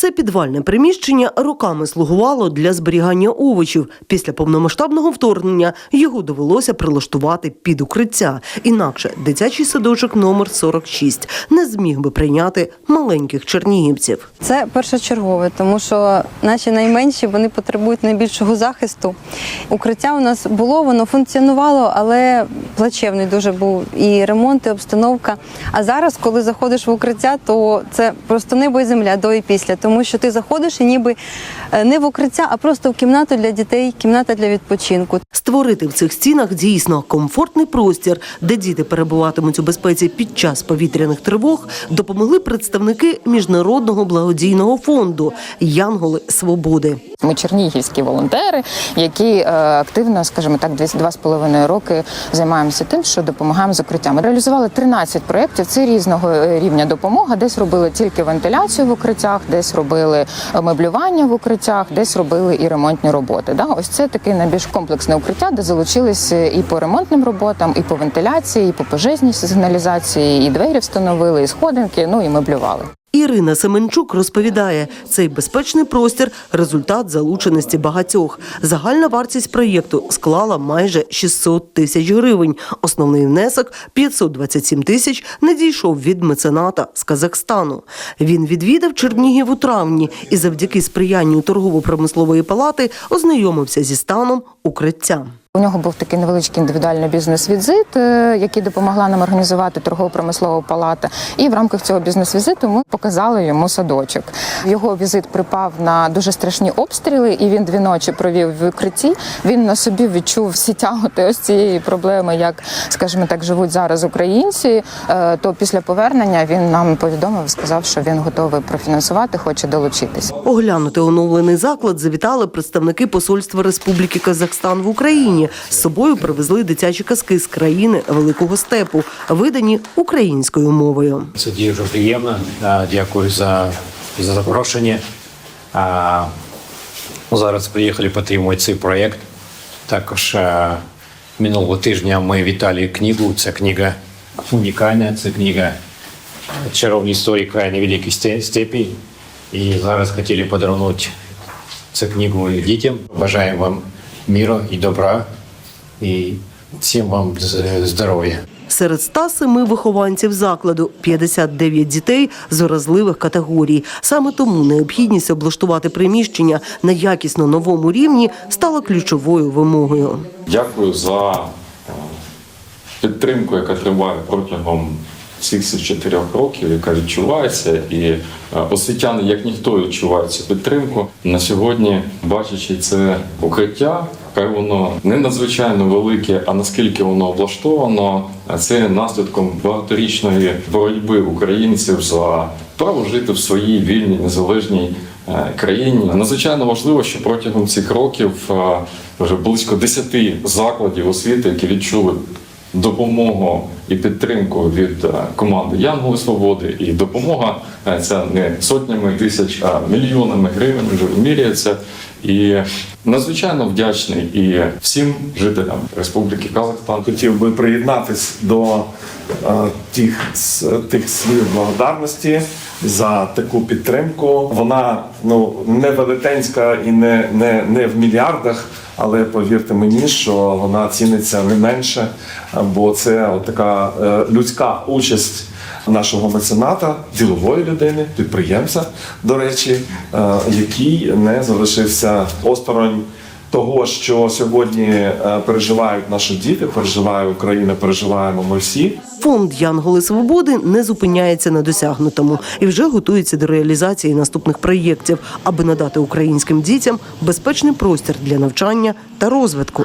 Це підвальне приміщення роками слугувало для зберігання овочів. Після повномасштабного вторгнення його довелося прилаштувати під укриття. Інакше дитячий садочок номер 46 не зміг би прийняти маленьких чернігівців. Це першочергове, тому що наші найменші вони потребують найбільшого захисту. Укриття у нас було, воно функціонувало, але плачевний дуже був і ремонт, і обстановка. А зараз, коли заходиш в укриття, то це просто небо і земля до і після, тому що ти заходиш і ніби е, не в укриття, а просто в кімнату для дітей, кімната для відпочинку. Створити в цих стінах дійсно комфортний простір, де діти перебуватимуть у безпеці під час повітряних тривог, допомогли представники міжнародного благодійного фонду Янголи Свободи. Ми чернігівські волонтери, які е, активно, скажімо так, десь два з половиною роки займаємося тим, що допомагаємо з укриттями. Реалізували 13 проєктів. Це різного е, рівня допомога. Десь робили тільки вентиляцію в укриттях, десь робили е, меблювання в укриттях, десь робили і ремонтні роботи. Да? Ось це таке найбільш комплексне укриття, де залучились і по ремонтним роботам, і по вентиляції, і по пожежній сигналізації, і двері встановили, і сходинки, ну і меблювали. Ірина Семенчук розповідає, цей безпечний простір результат залученості багатьох. Загальна вартість проєкту склала майже 600 тисяч гривень. Основний внесок 527 тисяч надійшов від мецената з Казахстану. Він відвідав Чернігів у травні і завдяки сприянню торгово-промислової палати ознайомився зі станом укриття. У нього був такий невеличкий індивідуальний бізнес-візит, е, який допомогла нам організувати торгово-промислова палата. І в рамках цього бізнес-візиту ми показали йому садочок. Його візит припав на дуже страшні обстріли, і він дві ночі провів в укритті. Він на собі відчув всі тяготи ось цієї проблеми, як, скажімо так, живуть зараз українці. Е, То після повернення він нам повідомив, сказав, що він готовий профінансувати, хоче долучитись. Оглянути оновлений заклад завітали представники Посольства Республіки Казахстан в Україні. З собою привезли дитячі казки з країни Великого Степу, видані українською мовою. Це дуже приємно. Дякую за, за запрошення. А, Зараз приїхали підтримувати цей проєкт. Також а, минулого тижня ми вітали книгу. Ця книга унікальна. Це книга «Чаровні історії краю невеликої степі. І зараз хотіли подарувати цю книгу дітям. Бажаємо вам миру і добра. І всім вам здоров'я. Серед 107 вихованців закладу 59 дітей з уразливих категорій. Саме тому необхідність облаштувати приміщення на якісно новому рівні стала ключовою вимогою. Дякую за е, підтримку, яка триває протягом всіх цих чотирьох років, яка відчувається, і е, освітяни, як ніхто, відчувають цю підтримку. На сьогодні, бачачи це укриття, хай воно не надзвичайно велике, а наскільки воно облаштовано, це наслідком багаторічної боротьби українців за право жити в своїй вільній незалежній е, країні. Надзвичайно важливо, що протягом цих років е, вже близько 10 закладів освіти, які відчули допомогу і підтримку від е, команди Янголи Свободи, і допомога е, ця не сотнями тисяч, а мільйонами гривень вже вимірюється. І надзвичайно вдячний і всім жителям Республіки Казахстан. хотів би приєднатись до е, тих, тих слів благодарності за таку підтримку. Вона ну не велетенська і не, не, не в мільярдах, але повірте мені, що вона ціниться не менше, бо це от така е, людська участь. Нашого мецената, ділової людини, підприємця, до речі, е, який не залишився осторонь того, що сьогодні е, переживають наші діти, переживає Україна, переживаємо ми всі. Фонд Янголи Свободи не зупиняється на досягнутому і вже готується до реалізації наступних проєктів, аби надати українським дітям безпечний простір для навчання та розвитку.